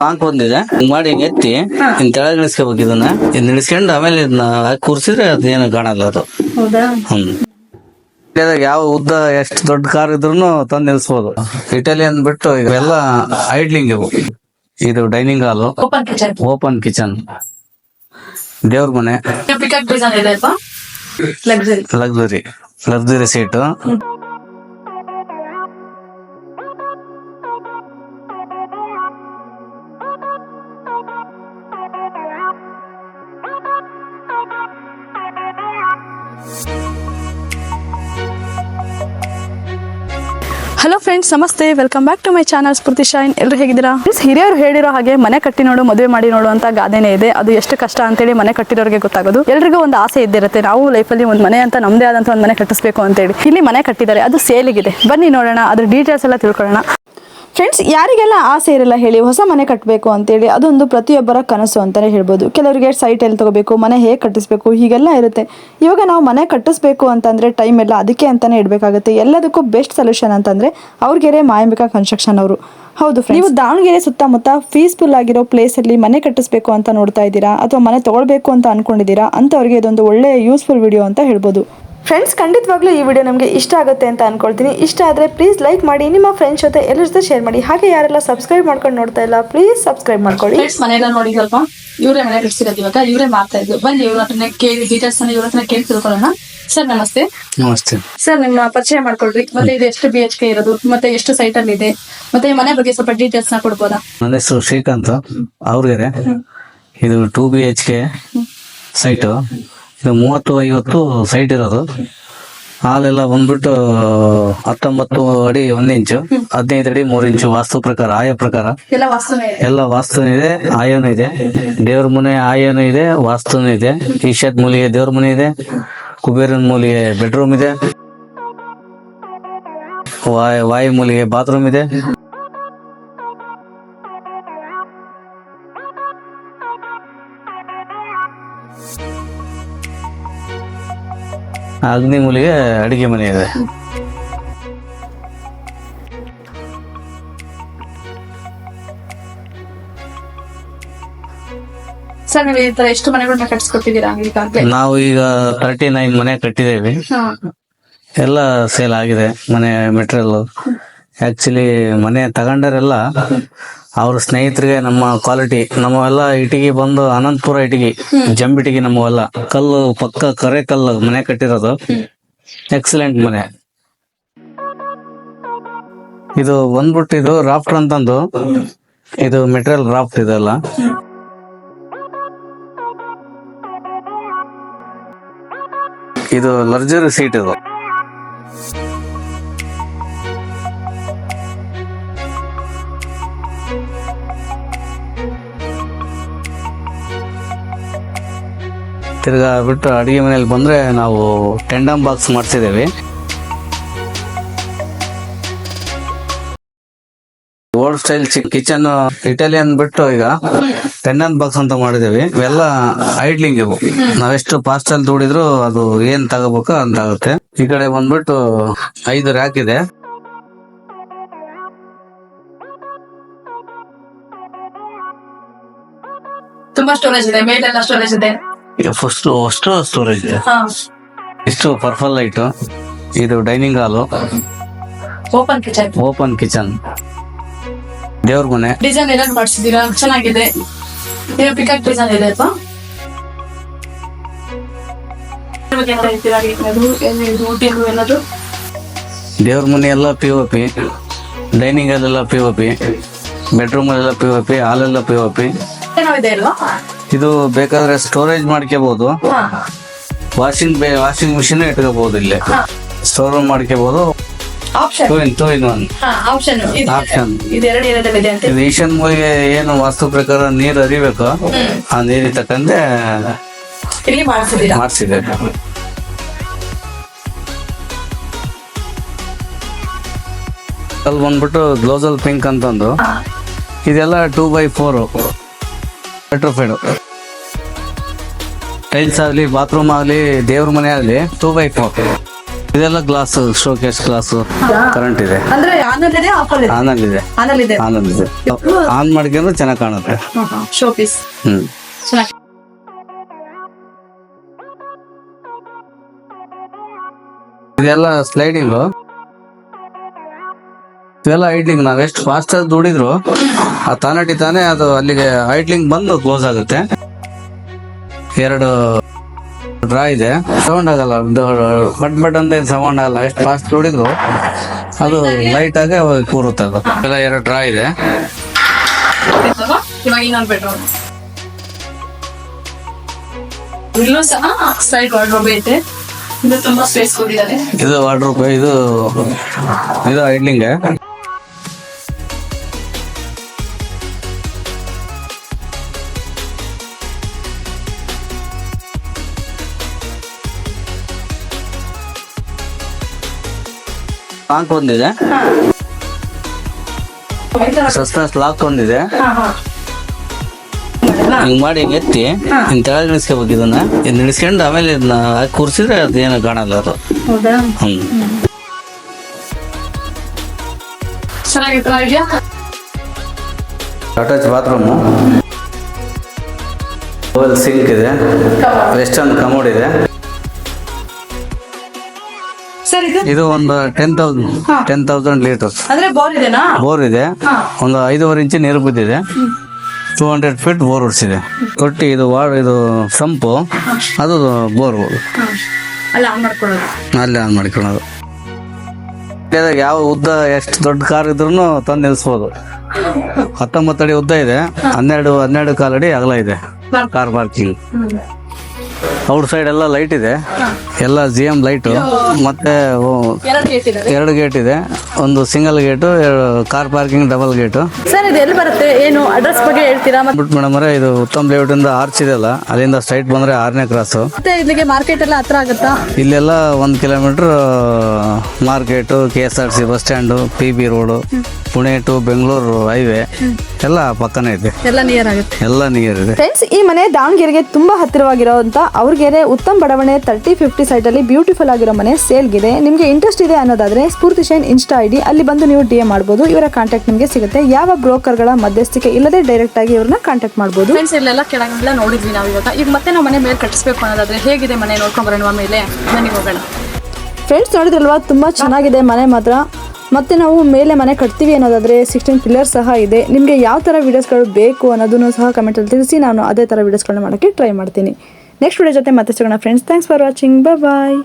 ಪಾಂಕ್ ಬಂದಿದೆ. ಹಿಂಗ್ ಮಾಡಿ ಹಿಂಗ್ ಎತ್ತಿ ಹಿಂಗ್ ತೆಳಗ್ ಇಳಿಸ್ಕೋಬೇಕು ಇದನ್ನ. ಇದ್ ಇಳಿಸ್ಕೊಂಡು ಆಮೇಲೆ ಇದನ್ನ ಕೂರ್ಸಿದ್ರೆ ಅದೇನು ಕಾಣಲ್ಲ ಅದು. ಹ್ಮ್. ಯಾವ ಉದ್ದ ಎಷ್ಟು ದೊಡ್ಡ ಕಾರ್ ಇದ್ರು ತಂದು ನಿಲ್ಸ್ಬೋದು. ಇಟಾಲಿಯನ್ ಬಿಟ್ಟು ಇವೆಲ್ಲ ಐಡ್ಲಿಂಗ್ ಇವು. ಇದು ಡೈನಿಂಗ್ ಹಾಲು ಓಪನ್ ಕಿಚನ್ ದೇವ್ರ ಮನೆ. ಲಕ್ಸುರಿ ಲಕ್ಸುರಿ ಸೀಟು ಫ್ರೆಂಡ್ಸ್ ನಮಸ್ತೆ. Welcome back to my channel Smruthi Shine ಎಲ್ಲರೂ ಹೇಗಿದ್ದೀರಾ? ಫ್ರೆಂಡ್ಸ್ ಹಿರಿಯರು ಹೇಳಿರೋ ಹಾಗೆ ಮನೆ ಕಟ್ಟಿ ನೋಡು, ಮದುವೆ ಮಾಡಿ ನೋಡು ಅಂತ ಗಾದೆನೇ ಇದೆ. ಅದು ಎಷ್ಟು ಕಷ್ಟ ಅಂತೇಳಿ ಮನೆ ಕಟ್ಟಿರೋರಿಗೆ ಗೊತ್ತಾಗೋದು. ಎಲ್ರಿಗೂ ಒಂದು ಆಸೆ ಇದ್ದಿರುತ್ತೆ ನಾವು ಲೈಫಲ್ಲಿ ಒಂದು ಮನೆ ಅಂತ, ನಮ್ದೇ ಆದಂತ ಒಂದು ಮನೆ ಕಟ್ಟಿಸ್ಬೇಕು ಅಂತೇಳಿ. ಇಲ್ಲಿ ಮನೆ ಕಟ್ಟಿದ್ದಾರೆ. ಅದು ಸೇಲಿಗಿದೆ ಬನ್ನಿ ನೋಡೋಣ, ಅದ್ರ ಡೀಟೇಲ್ಸ್ ಎಲ್ಲ ತಿಳ್ಕೊಳ್ಳೋಣ. ಫ್ರೆಂಡ್ಸ್ ಯಾರಿಗೆಲ್ಲ ಆಸೆ ಇರಲ್ಲ ಹೇಳಿ, ಹೊಸ ಮನೆ ಕಟ್ಟಬೇಕು ಅಂತೇಳಿ, ಅದೊಂದು ಪ್ರತಿಯೊಬ್ಬರ ಕನಸು ಅಂತಲೇ ಹೇಳ್ಬೋದು. ಕೆಲವರಿಗೆ ಸೈಟ್ ಎಲ್ಲಿ ತಗೋಬೇಕು, ಮನೆ ಹೇಗೆ ಕಟ್ಟಿಸ್ಬೇಕು, ಹೀಗೆಲ್ಲ ಇರುತ್ತೆ. ಇವಾಗ ನಾವು ಮನೆ ಕಟ್ಟಿಸ್ಬೇಕು ಅಂತಂದರೆ ಟೈಮ್ ಎಲ್ಲ ಅದಕ್ಕೆ ಅಂತಲೇ ಇಡಬೇಕಾಗುತ್ತೆ. ಎಲ್ಲದಕ್ಕೂ ಬೆಸ್ಟ್ ಸೊಲ್ಯೂಷನ್ ಅಂತಂದರೆ ಅವ್ರಿಗೆರೆ ಮಾಯಂಬಿಕಾ ಕನ್ಸ್ಟ್ರಕ್ಷನ್ ಅವರು. ಹೌದು ನೀವು ದಾವಣಗೆರೆ ಸುತ್ತಮುತ್ತ ಪೀಸ್ಫುಲ್ ಆಗಿರೋ ಪ್ಲೇಸಲ್ಲಿ ಮನೆ ಕಟ್ಟಿಸ್ಬೇಕು ಅಂತ ನೋಡ್ತಾ ಇದ್ದೀರಾ? ಅಥವಾ ಮನೆ ತೊಗೊಳ್ಬೇಕು ಅಂತ ಅಂದ್ಕೊಂಡಿದ್ದೀರಾ ಅಂತವ್ರಿಗೆ ಇದೊಂದು ಒಳ್ಳೆಯ ಯೂಸ್ಫುಲ್ ವಿಡಿಯೋ ಅಂತ ಹೇಳ್ಬೋದು. ಫ್ರೆಂಡ್ಸ್ ಖಂಡಿತವಾಗ್ಲೂ ಈ ವಿಡಿಯೋ ನಮಗೆ ಇಷ್ಟ ಆಗುತ್ತೆ ಅಂತ ಅನ್ಕೊಳ್ತೀನಿ. ಇಷ್ಟ ಆದರೆ ಪ್ಲೀಸ್ ಲೈಕ್ ಮಾಡಿ ನಿಮ್ಮ ಫ್ರೆಂಡ್ಸ್ ಜೊತೆ ಎಲ್ಲರ ಜೊತೆ ಶೇರ್ ಮಾಡಿ. ಹಾಗೆ ಯಾರೆಲ್ಲ ಸಬ್ಸ್ಕ್ರೈಬ್ ಮಾಡ್ಕೊಂಡು ನೋಡ್ತಾ ಇಲ್ಲ ಪ್ಲೀಸ್ ಸಬ್ಸ್ಕ್ರೈಬ್ ಮಾಡ್ಕೊಳ್ಳಿ. ಫ್ರೆಂಡ್ಸ್ ಮನೆಯಲ್ಲ ನೋಡಿ ಸ್ವಲ್ಪ ಇವರೇ ಮನೆ ಕಟ್ಸಿರೋದು ಇವಾಗ. ಇವರೇ ಮಾಡ್ತಾ ಇದ್ರು. ಬನ್ನಿ ಇವ್ರ ಹತ್ರನೇ ಕೇಳಿ ಡೀಟೇಲ್ಸ್ ಅನ್ನ ಇವ್ರ ಹತ್ರ ಕೇಳಿ ತಿಳ್ಕೊಳ್ಳೋಣ. ಸರ್ ನಮಸ್ತೆ. ನಮಸ್ತೆ. ಸರ್ ನಿಮ್ಮ ಪರಿಚಯ ಮಾಡ್ಕೊಳ್ರಿ. ಮತ್ತೆ ಇದು ಎಷ್ಟು ಬಿ ಎಚ್ ಕೆ ಇರೋದು? ಮತ್ತೆ ಎಷ್ಟು ಸೈಟ್ ಅಲ್ಲಿ ಇದೆ? ಮತ್ತೆ ಈ ಮನೆ ಬಗ್ಗೆ ಸ್ವಲ್ಪ ಡೀಟೇಲ್ಸ್ನ ಕೊಡ್ಬೋದಾ? ನನ್ನ ಹೆಸರು ಶ್ರೀಕಾಂತ್. ಅವ್ರಿಗೆ ಇದು two B H K site ಇದು ಮೂವತ್ತು ಐವತ್ತು ಸೈಟ್ ಇರೋದು. ಹಾಲೆಲ್ಲ ಬಂದ್ಬಿಟ್ಟು ಹತ್ತೊಂಬತ್ತು ಅಡಿ ಒಂದ್ ಇಂಚು ಹದಿನೈದು ಅಡಿ ಮೂರ್ ಇಂಚು ವಾಸ್ತು ಪ್ರಕಾರ ಆಯ ಪ್ರಕಾರ. ಎಲ್ಲ ವಾಸ್ತು ಇದೆ. ಎಲ್ಲ ವಾಸ್ತುನೂ ಇದೆ ಆಯನೂ ಇದೆ. ದೇವ್ರ ಮನೆ ಆಯನೂ ಇದೆ ವಾಸ್ತುನೂ ಇದೆ. ಈಶಾದ್ ಮೂಲಿಗೆ ದೇವ್ರ ಮನೆ ಇದೆ ಕುಬೇರನ್ ಮೂಲಿಗೆ ಬೆಡ್ರೂಮ್ ಇದೆ. ವಾಯು ವಾಯು ಮೂಲಿಗೆ ಬಾತ್ರೂಮ್ ಇದೆ. ಅಗ್ನಿ ಮೂಲಿಗೆ ಅಡಿಗೆ ಮನೆ ಇದೆ. ಸರ್ ನೀವು ಈ ತರ ಎಷ್ಟು ಮನೆಗಳನ್ನ ಕಟ್ಸ್ಕೊಟ್ಟಿದ್ದೀರಾ ಈಗಾಗಲೇ ನಾವು ಈಗ ತರ್ಟಿ ನೈನ್ ಮನೆ ಕಟ್ಟಿದ್ದೇವೆ. ಹಾ. ಎಲ್ಲ ಸೇಲ್ ಆಗಿದೆ ಮನೆ ಮೆಟೀರಿಯಲ್ ಆಕ್ಚುಲಿ ಮನೆ ತಗೊಂಡರೆಲ್ಲ ಅವ್ರ ಸ್ನೇಹಿತರಿಗೆ ನಮ್ಮ ಕ್ವಾಲಿಟಿ ನಮ್ಮವೆಲ್ಲ ಇಟಗಿ ಬಂದು ಅನಂತಪುರ ಇಟಗಿ ಜಂಬಿಟಗಿ ನಮ್ಮವೆಲ್ಲ ಕಲ್ಲು ಪಕ್ಕ ಕರೆ ಕಲ್ಲು ಮನೆ ಕಟ್ಟಿರೋದು. ಎಕ್ಸಲೆಂಟ್ ಮನೆ. ಇದು ಬಂದ್ಬಿಟ್ಟು ಇದು ರಾಫ್ಟ್ ಅಂತಂದು ಇದು ಮೆಟೀರಿಯಲ್ ರಾಫ್ಟ್ ಇದೆಲ್ಲ. ಇದು ಲರ್ಜರಿ ಸೀಟ್ ಇದು. ತಿರ್ಗಾ ಬಿಟ್ಟು ಅಡುಗೆ ಮನೆಯಲ್ಲಿ ಬಂದ್ರೆ ನಾವು ಟೆಂಡಮ್ ಬಾಕ್ಸ್ ಮಾಡ್ತಿದ್ದೇವೆ. ಓಲ್ಡ್ ಸ್ಟೈಲ್ ಕಿಚನ್ ಇಟಾಲಿಯನ್ ಬಿಟ್ಟು ಈಗ ಟೆಂಡನ್ ಬಾಕ್ಸ್ ಅಂತ ಮಾಡಿದೀವಿ ಇವೆಲ್ಲ ಐಡ್ಲಿಂಗ್ ಇವು. ನಾವೆಷ್ಟು ಫಾಸ್ಟ್ ಅಲ್ಲಿ ದುಡಿದ್ರು ಅದು ಏನ್ ತಗೋಬೇಕು ಅಂತ ಆಗುತ್ತೆ ಈ ಕಡೆ ಬಂದ್ಬಿಟ್ಟು ಐದು ರ್ಯಾಕ್ ಇದೆ. ತುಂಬಾ ಸ್ಟೋರೇಜ್ ಇದೆ, ಮೇಲೆಲ್ಲ ಸ್ಟೋರೇಜ್ ಇದೆ. ಫಸ್ಟ್ ಅಷ್ಟು ಸ್ಟೋರೇಜ್ ಇಷ್ಟು ಪರ್ಪಲ್ ಲೈಟ್ ಇದು dining hall open kitchen open kitchen ದೇವ್ರ ಮನೆ. ಡಿಸೈನ್ ಎಲ್ಲ ಮಾಡಿಸಿದೀರಾ ಚೆನ್ನಾಗಿದೆ. ಇದು ಪಿಕಪ್ ಡಿಸೈನ್ ಇದೆ ಅಲ್ವಾ ದೇವ್ರ ಮನೆ ಎಲ್ಲ ಪಿ ಓ ಪಿ ಡೈನಿಂಗ್ ಅಲ್ಲೆಲ್ಲ ಪಿ ಒ ಪಿ ಬೆಡ್ರೂಮ್ ಎಲ್ಲ ಪಿ ಓ ಪಿ ಹಾಲೆಲ್ಲ ಪಿ ಓ ಪಿ ಅಲ್ವಾ? ಇದು ಬೇಕಾದ್ರೆ ಸ್ಟೋರೇಜ್ ಮಾಡ್ಕೋಬಹುದು ವಾಷಿಂಗ್ ವಾಷಿಂಗ್ ಮಿಷಿನ್ ಇಟ್ಕೋಬಹುದು ಇಲ್ಲಿ. ಸ್ಟೋರ್ ರೂಮ್ ಮಾಡ್ಕೋಬಹುದು two in two in one option ಇದೆ ಈಶಾನ್ ಮೂವಿಗೆ ಏನು ವಾಸ್ತು ಪ್ರಕಾರ ನೀರು ಹರಿಬೇಕು ಆ ನೀರಿಗೆ ತಕ್ಕಂತೆ ಮಾಡಿಸಿದೆ ಅಲ್ಲಿ ಬಂದ್ಬಿಟ್ಟು ಗ್ಲೋಸಲ್ ಪಿಂಕ್ ಅಂತಂದು. ಇದೆಲ್ಲ two by four rectified tiles ಆಗಲಿ ಬಾತ್ರೂಮ್ ಆಗಲಿ ದೇವ್ರ ಮನೆ ಆಗಲಿ ಟೂ ಬೈ ಫೋರ್ ಇದೆಲ್ಲ ಗ್ಲಾಸ್ ಶೋಕೇಸ್ ಗ್ಲಾಸ್ ಕರೆಂಟ್ ಇದೆ. ಅಂದ್ರೆ ಆನಲ್ ಇದೆ ಆನಲ್ ಇದೆ ಆನಲ್ ಇದೆ ಆನ್ ಮಾಡ್ಕೊಂಡ್ರೆ ಚೆನ್ನಾಗಿ ಕಾಣುತ್ತೆ. ಶೋ ಪೀಸ್ ಹ್ಮ್. ಇದೆಲ್ಲ ಸ್ಲೈಡಿಂಗು ಇದೆಲ್ಲ ಐಡ್ಲಿಂಗ್ ನಾವ್ ಎಷ್ಟು ಫಾಸ್ಟ್ ಆಗಿ ದುಡಿದ್ರು ಆ ತಾನಟಿ ತಾನೇ ಅದು ಅಲ್ಲಿಗೆ ಐಡ್ಲಿಂಗ್ ಬಂದು ಕ್ಲೋಸ್ ಆಗುತ್ತೆ. ಎರಡು ಡ್ರಾ ಇದೆ. ಸೌಂಡ್ ಆಗಲ್ಲ ಬಟ್ ಬಟ್ ಅಂತ ಏನು ಸೌಂಡ್ ಆಗಲ್ಲ. ಎಷ್ಟು ಫಾಸ್ಟ್ ದುಡಿದ್ರು ಅದು ಲೈಟ್ ಆಗಿ ಅವಾಗ ಕೂರುತ್ತೆ ಅದು. ಎಲ್ಲ ಎರಡು ಡ್ರಾ ಇದೆ. ಇವಾಗ ಇನ್ನೊಂದು ಬೆಡ್ರೂಮ್ ಇಲ್ಲೂ ಸಹ ಸೈಡ್ ವಾರ್ಡ್ರೋಬ್ ಐತೆ. ಇದು ತುಂಬಾ ಸ್ಪೇಸ್ ಕೊಟ್ಟಿದ್ದಾರೆ. ಇದು ವಾರ್ಡ್ರೋಬ್ ಇದು ಇದು ಐಡ್ಲಿಂಗ್ ಲಾಕ್ ಒಂದಿದೆ ಸಸ್ಪೆನ್ಸ್ ಲಾಕ್ ಒಂದಿದೆ ಹಿಂಗ್ ಮಾಡಿ ಹಿಂಗ್ ಎತ್ತಿ ಹಿಂಗ್ ತೆಳಗ್ ನಿಲ್ಸ್ಕೋಬೇಕು ಇದನ್ನ. ಇದ್ ನಿಲ್ಸ್ಕೊಂಡು ಆಮೇಲೆ ಇದನ್ನ ಕೂರ್ಸಿದ್ರೆ ಅದೇನು ಕಾಣಲ್ಲ ಅದು. ಹ್ಮ್. ಅಟ್ಯಾಚ್ ಬಾತ್ರೂಮು ಸಿಂಕ್ ಇದೆ. ವೆಸ್ಟರ್ನ್ ಕಮೋಡ್ ಇದೆ. ಸರ್ ಇದು? ಇದು ಒಂದು ten thousand ten thousand litres ಅಂದ್ರೆ ಬೋರ್ ಇದೆನಾ? ಬೋರ್ ಇದೆ. ಒಂದು ಐದೂವರೆ ಇಂಚು ನೀರು ಬಿದ್ದಿದೆ. ಟೂ ಹಂಡ್ರೆಡ್ ಫೀಟ್ ಬೋರ್ ಹೊಡ್ಸಿದೆ ಕೊಟ್ಟಿ ಇದು ವಾಡ್ ಇದು ಸಂಪು ಅದು ಬೋರ್ ಅಲ್ಲ ಆನ್ ಮಾಡ್ಕೊಳ್ಳೋದು. ಅಲ್ಲೇ ಆನ್ ಮಾಡ್ಕೊಳ್ಳೋದು. ಯಾವ ಉದ್ದ ಎಷ್ಟು ದೊಡ್ಡ ಕಾರ್ ಇದ್ರೂ ತಂದು ನಿಲ್ಸ್ಬೋದು. ಹತ್ತೊಂಬತ್ತು ಅಡಿ ಉದ್ದ ಇದೆ. ಹನ್ನೆರಡು ಹನ್ನೆರಡು ಕಾಲಡಿ ಅಡಿ ಅಗಲ ಇದೆ. ಕಾರ್ ಪಾರ್ಕಿಂಗ್ ಔಟ್ ಸೈಡ್ ಎಲ್ಲ ಲೈಟ್ ಇದೆ. ಎಲ್ಲ ಜಿ ಎಂ ಲೈಟು ಮತ್ತೆ ಎರಡು ಗೇಟ್ ಇದೆ. ಒಂದು single gate car parking double gate sir ಇದು ಎಲ್ಲಿ ಬರುತ್ತೆ? ಏನು ಅಡ್ರೆಸ್ ಬಗ್ಗೆ ಹೇಳ್ತೀರಾ? ಬಿಟ್ಟು ಮೇಡಮ್ ಅವರೇ ಇದು ಉತ್ತಮ್ ಲೇಔಟ್ ಇಂದ ಆರ್ಚ್ ಇದೆಯಲ್ಲ ಅಲ್ಲಿಂದ ಸ್ಟ್ರೈಟ್ ಬಂದ್ರೆ ಆರನೇ ಕ್ರಾಸು ಮತ್ತೆ ಇಲ್ಲಿಗೆ ಮಾರ್ಕೆಟ್ ಎಲ್ಲ ಹತ್ರ ಆಗುತ್ತಾ? ಇಲ್ಲೆಲ್ಲ ಒಂದು kilometre market K S R C bus stand P B road Pune to Bengaluru highway ಎಲ್ಲ ಪಕ್ಕನೇ ಇದೆ. ಎಲ್ಲ ನಿಯರ್ ಆಗುತ್ತೆ. ಎಲ್ಲ ನಿಯರ್ ಇದೆ. ಫ್ರೆಂಡ್ಸ್ ಈ ಮನೆ ದಾವಣಗೆರೆಗೆ ತುಂಬಾ ಹತ್ತಿರವಾಗಿರೋಂಥ ಅವ್ರಿಗೆರೆ ಉತ್ತಮ್ ಬಡಾವಣೆ ತರ್ಟಿ ಫಿಫ್ಟಿ ಸೈಟಲ್ಲಿ ಬ್ಯೂಟಿಫುಲ್ ಆಗಿರೋ ಮನೆ ಸೇಲ್ಗಿದೆ. ನಿಮಗೆ ಇಂಟ್ರೆಸ್ಟ್ ಇದೆ ಅನ್ನೋದಾದರೆ ಸ್ಫೂರ್ತಿ ಶೈನ್ ಇನ್ಸ್ಟಾ ಐಡಿ ಅಲ್ಲಿ ಬಂದು ನೀವು ಡಿ ಎ ಮಾಡ್ಬೋದು. ಇವರ ಕಾಂಟ್ಯಾಕ್ಟ್ ನಿಮಗೆ ಸಿಗುತ್ತೆ. ಯಾವ ಬ್ರೋಕರ್ಗಳ ಮಧ್ಯಸ್ಥಿಕೆ ಇಲ್ಲದೆ ಡೈರೆಕ್ಟ್ ಆಗಿ ಇವ್ರನ್ನ ಕಾಂಟ್ಯಾಕ್ಟ್ ಮಾಡ್ಬೋದು. ಫ್ರೆಂಡ್ಸ್ ಇಲ್ಲೆಲ್ಲ ಕೆಳಗೆಲ್ಲ ನೋಡಿದ್ವಿ ನಾವು ಇವಾಗ. ಈಗ ಮತ್ತೆ ನಾವು ಮನೆ ಮೇಲೆ ಕಟ್ಟಿಸ್ಬೇಕು ಅನ್ನೋದಾದ್ರೆ ಹೇಗಿದೆ ಮನೆ ನೋಡ್ಕೊಂಡ್ ಬರೋಣ ಮೇಲೆ? ಮನೆಗೆ ಹೋಗೋಣ. ಫ್ರೆಂಡ್ಸ್ ನೋಡಿದ್ರಲ್ವಾ ತುಂಬ ಚೆನ್ನಾಗಿದೆ ಮನೆ ಮಾತ್ರ. ಮತ್ತೆ ನಾವು ಮೇಲೆ ಮನೆ ಕಟ್ತೀವಿ ಅನ್ನೋದಾದ್ರೆ ಸಿಕ್ಸ್ಟೀನ್ ಪಿಲ್ಲರ್ ಸಹ ಇದೆ. ನಿಮಗೆ ಯಾವ ಥರ ವೀಡಿಯೋಸ್ಗಳು ಬೇಕು ಅನ್ನೋದನ್ನು ಸಹ ಕಮೆಂಟಲ್ಲಿ ತಿಳಿಸಿ. ನಾನು ಅದೇ ಥರ ವೀಡಿಯೋಸ್ಗಳನ್ನ ಮಾಡೋಕ್ಕೆ ಟ್ರೈ ಮಾಡ್ತೀನಿ. ನೆಕ್ಸ್ಟ್ ವಿಡಿಯೋ ಜೊತೆ ಮತ್ತೆ ಸಿಗೋಣ friends thanks for watching bye